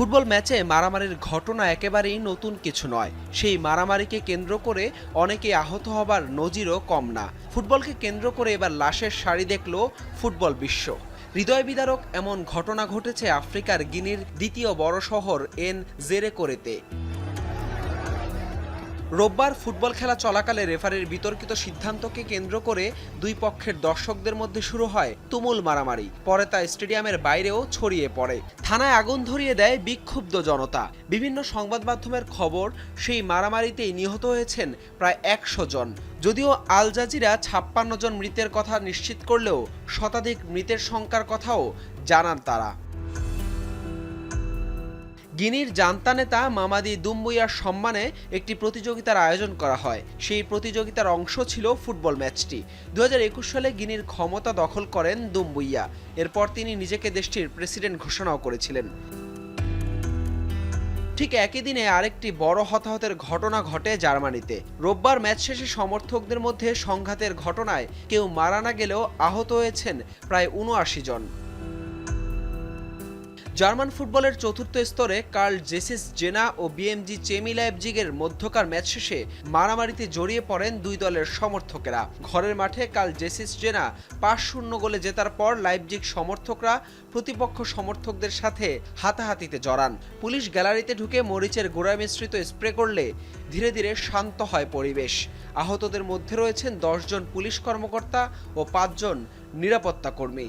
Football ম্যাচে মারামারির ঘটনা একেবারেই নতুন কিছু নয়। সেই মারামারিকে কেন্দ্র করে অনেকে আহত হবার নজিরও কম না। ফুটবলকে কেন্দ্র করে এবার লাশের শাড়ি দেখল ফুটবল বিশ্ব। হৃদয় বিদারক এমন ঘটনা ঘটেছে আফ্রিকার গিনির দ্বিতীয় বড় শহর এন জেরে করেতে রোববার ফুটবল খেলা চলাকালে রেফারির বিতর্কিত সিদ্ধান্তকে কেন্দ্র করে দুই পক্ষের দর্শকদের মধ্যে শুরু হয় তুমুল মারামারি। পরে তা স্টেডিয়ামের বাইরেও ছড়িয়ে পড়ে। থানায় আগুন ধরিয়ে দেয় বিক্ষুব্ধ জনতা। বিভিন্ন সংবাদ মাধ্যমের খবর, সেই মারামারিতেই নিহত হয়েছেন প্রায় একশো জন। যদিও আল জাজিরা ছাপ্পান্ন জন মৃতের কথা নিশ্চিত করলেও শতাধিক মৃতের সংখ্যার কথাও জানান তারা। গিনির জান্তা নেতা মামাদি দুম্বুইয়ার সম্মানে একটি প্রতিযোগিতার আয়োজন করা হয়। সেই প্রতিযোগিতার অংশ ছিল ফুটবল ম্যাচটি। দু হাজার একুশ সালে গিনির ক্ষমতা দখল করেন দুম্বুইয়া। এরপর তিনি নিজেকে দেশটির প্রেসিডেন্ট ঘোষণাও করেছিলেন। ঠিক একই দিনে আরেকটি বড় হতাহতের ঘটনা ঘটে জার্মানিতে। রোববার ম্যাচ শেষে সমর্থকদের মধ্যে সংঘাতের ঘটনায় কেউ মারা না গেলেও আহত হয়েছেন প্রায় উনআশি জন। জার্মান ফুটবলের চতুর্থ স্তরে কার্ল জেসিস জেনা ও বিএমজি চেমি লাইপজিগের মধ্যকার ম্যাচ শেষে মারামারিতে জড়িয়ে পড়েন দুই দলের সমর্থকেরা। ঘরের মাঠে কার্ল জেসিস জেনা পাঁচ শূন্য গোলে জেতার পর লাইপজিগ সমর্থকরা প্রতিপক্ষ সমর্থকদের সাথে হাতাহাতিতে জড়ান। পুলিশ গ্যালারিতে ঢুকে মরিচের গোড়া মিশ্রিত স্প্রে করলে ধীরে ধীরে শান্ত হয় পরিবেশ। আহতদের মধ্যে রয়েছেন দশজন পুলিশ কর্মকর্তা ও পাঁচজন নিরাপত্তা কর্মী।